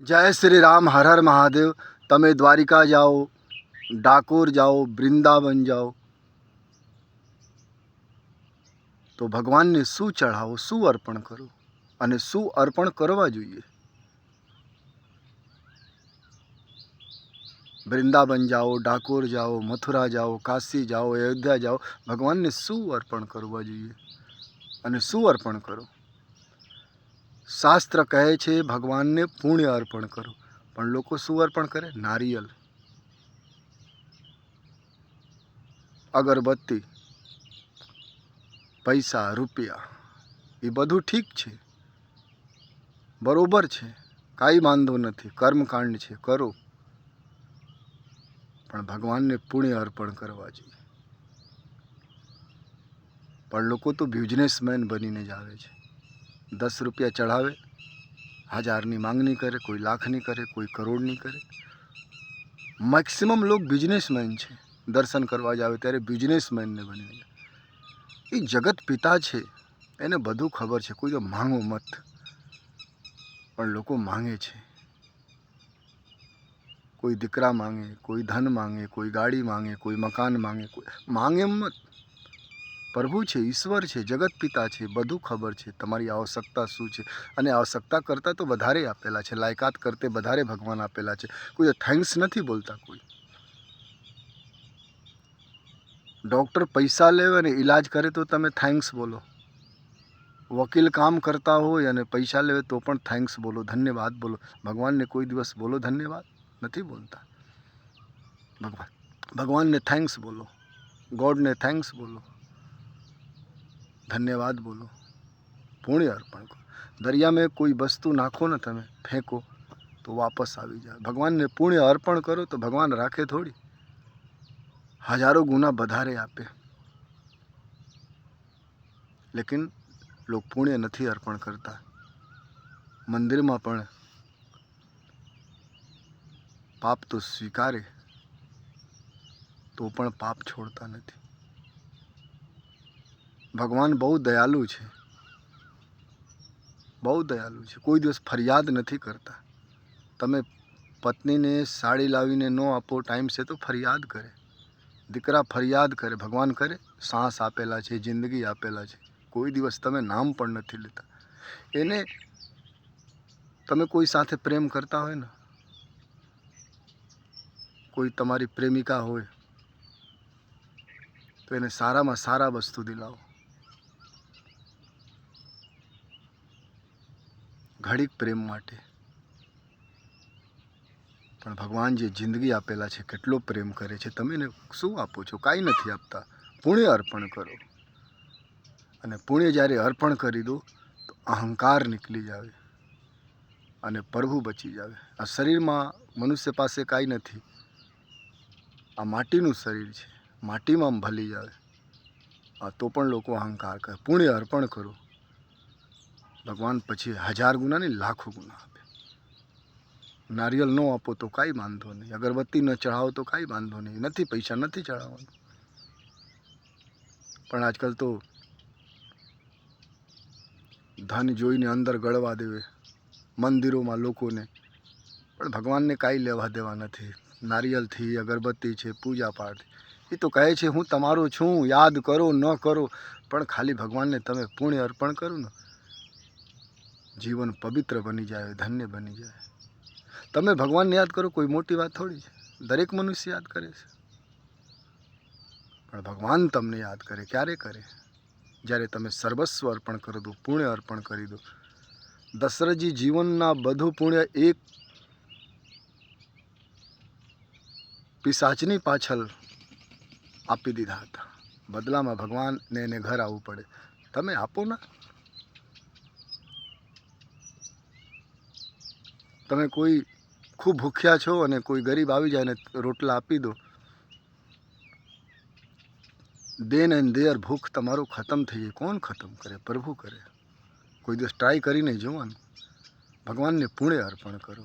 જય શ્રી રામ, હર હર મહાદેવ. તમે દ્વારિકા જાઓ, ડાકોર જાઓ, વૃંદાવન જાઓ. તો ભગવાનને શું ચઢાવો, શું અર્પણ કરો અને શું અર્પણ કરવા જોઈએ? વૃંદાવન જાઓ, ડાકોર જાઓ, મથુરા જાઓ, કાશી જાઓ, અયોધ્યા જાઓ. ભગવાનને શું અર્પણ કરવા જોઈએ અને શું અર્પણ કરો? શાસ્ત્ર કહે છે, ભગવાનને પુણ્ય અર્પણ કરો. પણ લોકો શું અર્પણ કરે? નારિયેલ. અગરબત્તી. પૈસા, રૂપિયા. એ બધું ઠીક છે. બરોબર છે. કાંઈ વાંધો નથી. કર્મકાંડ છે. કરો. પણ ભગવાનને પુણ્ય અર્પણ કરવા જોઈએ. પણ લોકો તો બિઝનેસમેન બનીને જ આવે છે. દસ રૂપિયા ચઢાવે, હજારની માંગણી કરે, કોઈ લાખની કરે, કોઈ કરોડની કરે. મેક્સિમમ લોક બિઝનેસમેન છે. દર્શન કરવા જ ત્યારે બિઝનેસમેનને બની જાય. એ જગત પિતા છે. એને બધું ખબર છે. કોઈ તો માંગો મત. પણ લોકો માંગે છે. કોઈ દીકરા માંગે, કોઈ ધન માંગે, કોઈ ગાડી માંગે, કોઈ મકાન માંગે, કોઈ માંગે મત. પ્રભુ છે, ઈશ્વર છે, જગત પિતા છે, બધું ખબર છે. તમારી આવશ્યકતા શું છે? અને આવશ્યકતા કરતાં તો વધારે આપેલા છે, લાયકાત કરતે વધારે ભગવાન આપેલા છે. કોઈ થેન્ક્સ નથી બોલતા કોઈ. ડૉક્ટર પૈસા લેવે અને ઈલાજ કરે તો તમે થેન્ક્સ બોલો. વકીલ કામ કરતા હોય અને પૈસા લેવે તો પણ થેન્ક્સ બોલો, ધન્યવાદ બોલો. ભગવાનને કોઈ દિવસ બોલો ધન્યવાદ? નથી બોલતા. ભગવાન. ભગવાનને થેન્ક્સ બોલો. ગોડને થેન્ક્સ બોલો. ધન્યવાદ બોલો પુણ્ય અર્પણ કરો દરિયામાં કોઈ વસ્તુ નાખો ને તમે ફેંકો તો વાપસ આવી જાય ભગવાનને પુણ્ય અર્પણ કરો તો ભગવાન રાખે થોડી હજારો ગુના વધારે આપે લેકિન લોકો પુણ્ય નથી અર્પણ કરતા મંદિરમાં પણ પાપ તો સ્વીકારે તો પણ પાપ છોડતા નથી ભગવાન બહુ દયાલુ છે. બહુ દયાલુ છે. કોઈ દિવસ ફરિયાદ નથી કરતા. તમે પત્નીને સાડી લાવીને ન આપો ટાઈમસે તો ફરિયાદ કરે. દીકરા ફરિયાદ કરે, ભગવાન કરે. સાસ આપેલા છે, જિંદગી આપેલા છે. કોઈ દિવસ તમે નામ પણ નથી લેતા. એને તમે કોઈ સાથે પ્રેમ કરતા હોય ને? કોઈ તમારી પ્રેમિકા હોય, તો એને સારામાં સારા વસ્તુ દિલાવો. ઘડીક પ્રેમ માટે. પણ ભગવાન જે જિંદગી આપેલા છે, કેટલો પ્રેમ કરે છે, તમે એને શું આપો છો? કાંઈ નથી આપતા. પુણ્ય અર્પણ કરો. અને પુણ્ય જ્યારે અર્પણ કરી દો, તો અહંકાર નીકળી જાવે. અને પ્રભુ બચી જાવે. આ શરીરમાં મનુષ્ય પાસે કાંઈ નથી. આ માટીનું શરીર છે. માટીમાં ભલી જાવે. આ તો પણ લોકો અહંકાર કરે પુણ્ય અર્પણ કરો. ભગવાન પછી હજાર ગુના નહીં લાખો ગુના આપે નારિયેલ ન આપો તો કાંઈ વાંધો નહીં. અગરબત્તી ન ચઢાવો તો કાંઈ વાંધો નહીં. નથી પૈસા, નથી ચઢાવવાનું. પણ આજકાલ તો ધન જોઈને અંદર ગળવા દેવે. મંદિરોમાં લોકોને. પણ ભગવાનને કાંઈ લેવા દેવા નથી. નારિયેલથી અગરબત્તી છે, પૂજા એ તો કહે છે, હું તમારો છું. યાદ કરો, ન કરો. પણ ખાલી ભગવાનને તમે પુણ્ય અર્પણ કરો ને. જીવન પવિત્ર બની જાય, ધન્ય બની જાય. તમે ભગવાનને યાદ કરો, કોઈ મોટી વાત થોડી છે. દરેક મનુષ્ય યાદ કરે છે. પણ ભગવાન તમને યાદ કરે, ક્યારે કરે? જ્યારે તમે સર્વસ્વ અર્પણ કરી દો, પુણ્ય અર્પણ કરી દો. દશરથજી જીવનના બધું પુણ્ય એક પિશાચની પાછળ આપી દીધા હતા. બદલામાં ભગવાનને એને ઘર આવવું પડે. તમે આપો ના. તમે કોઈ ખૂબ ભૂખ્યા છો અને કોઈ ગરીબ આવી જાય ને રોટલા આપી દો દેન એન્ડ દેર ભૂખ તમારું ખતમ થઈ જાય. કોણ ખતમ કરે? પ્રભુ કરે. કોઈ દિવસ ટ્રાય કરીને જોવાનું ભગવાનને પુણે અર્પણ કરો.